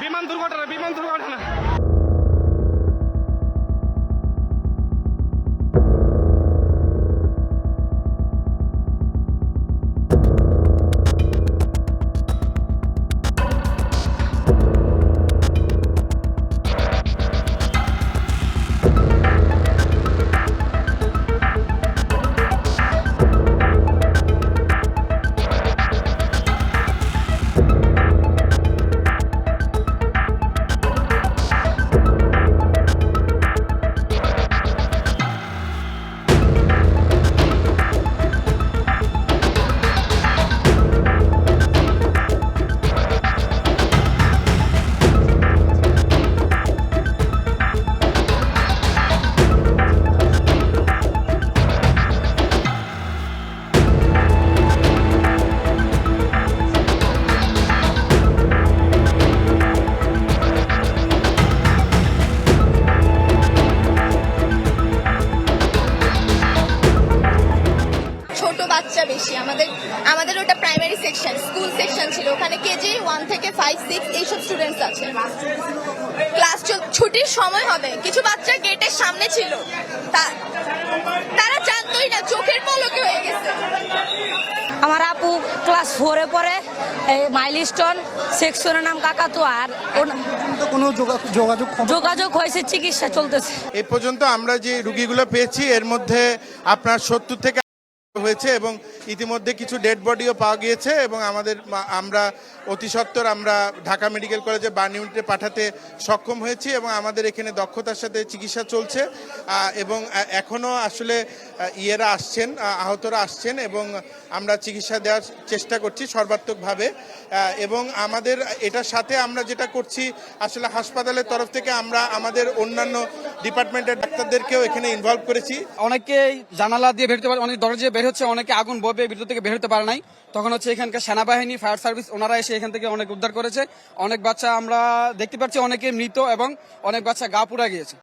বিমান দুর্ঘটনা বিমান দুর্ঘটনা বাচ্চা বেশি। আমাদের আমাদের ওটা প্রাইমারি সেকশন স্কুল সেকশন ছিল। ওখানে কেজি ওয়ান থেকে ফাইভ সিক্স এইসব স্টুডেন্টস আছে। ক্লাস ছুটির সময় হবে। কিছু বাচ্চা গেটের সামনে ছিল। তা- তারা জানতোই না চোখের পলকে হয়ে গেছে। আমার আপু ক্লাস ফোরে পরে এই মাইলস্টোন সেকশনের নাম কাকাতু আর কোনো যোগা- যোগাযোগ যোগাযোগ হয়েছে চিকিৎসা চলতেছে। এই পর্যন্ত আমরা যে রুগীগুলো পেয়েছি এর মধ্যে আপনার সত্তর থেকে হয়েছে এবং ইতিমধ্যে কিছু ডেড বডিও পাওয়া গিয়েছে এবং আমাদের আমরা অতি সত্বর আমরা ঢাকা মেডিকেল কলেজে বার্ন ইউনিটে পাঠাতে সক্ষম হয়েছি এবং আমাদের এখানে দক্ষতার সাথে চিকিৎসা চলছে। এবং এখনও আসলে ইয়েরা আসছেন আহতরা আসছেন এবং আমরা চিকিৎসা দেওয়ার চেষ্টা করছি সর্বাত্মকভাবে। এবং আমাদের এটার সাথে আমরা যেটা করছি, আসলে হাসপাতালের তরফ থেকে আমরা আমাদের অন্যান্য ডিপার্টমেন্টের ডাক্তারদেরকেও এখানে ইনভলভ করেছি। অনেকে জানালা দিয়ে বেরোতে পারে, অনেক দরজা দিয়ে বের হচ্ছে, অনেকে আগুন ববে ভিতর থেকে বের হতে পারে নাই। তখন হচ্ছে এখানকার সেনাবাহিনী, ফায়ার সার্ভিস, ওনারা এসে এখান থেকে অনেক উদ্ধার করেছে। অনেক বাচ্চা আমরা দেখতে পাচ্ছি, অনেকে মৃত এবং অনেক বাচ্চা গা পুরা গিয়েছে।